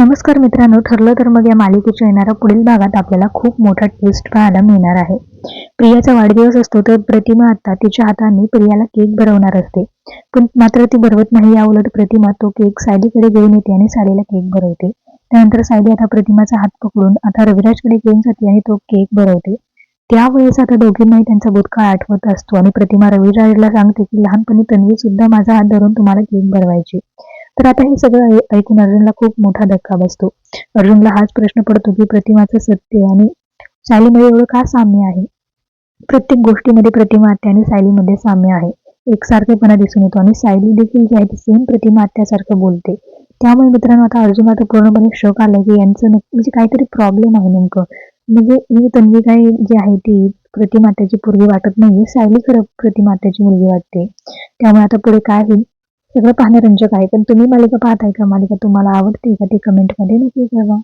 नमस्कार मित्रांनो ठरलं तर मग या मालिकेच्या येणाऱ्या पुढील भागात आपल्याला खूप मोठा ट्विस्ट पाहायला मिळणार आहे. प्रियाचा वाढदिवस असतो तर प्रतिमा आता तिच्या हाताने प्रियाला केक भरवणार असते. पण मात्र ती भरवत नाही या उलट प्रतिमा तो केक सायलीकडे घेऊन येते आणि सायलीला केक भरवते. त्यानंतर सायली आता प्रतिमाचा हात पकडून आता रविराजकडे घेऊन जाते आणि तो केक भरवते. त्यावेळेस आता दोघींनाही त्यांचा भूतकाळ आठवत असतो आणि प्रतिमा रविराजला सांगते की लहानपणी तन्वी सुद्धा माझा हात धरून तुम्हाला केक भरवायची. तर आता हे सगळं ऐकून अर्जुनला खूप मोठा धक्का बसतो. अर्जुनला हाच प्रश्न पडतो की प्रतिमाचं सत्य आणि सायलीमध्ये एवढं का साम्य आहे? प्रत्येक गोष्टीमध्ये प्रतिमा आत्या आणि सायलीमध्ये साम्य आहे. एकसारखेपणा दिसून येतो आणि सायली देखील जी आहे ती सेम प्रतिमा आत्यासारखं बोलते. त्यामुळे मित्रांनो आता अर्जुन आता पूर्णपणे शोक आलाय की यांचं म्हणजे काहीतरी प्रॉब्लेम आहे नेमकं. म्हणजे ही तन्वी काय जी आहे ती प्रतिमात्याची पोरगी वाटत नाही सायली खरं प्रतिमात्याची मुलगी वाटते. त्यामुळे आता पुढे काय होईल? सगळं पाहणं रंजक आहे. पण तुम्ही मालिका पाहताय का मालिका? तुम्हाला आवडते का ते कमेंटमध्ये नक्की कळवा.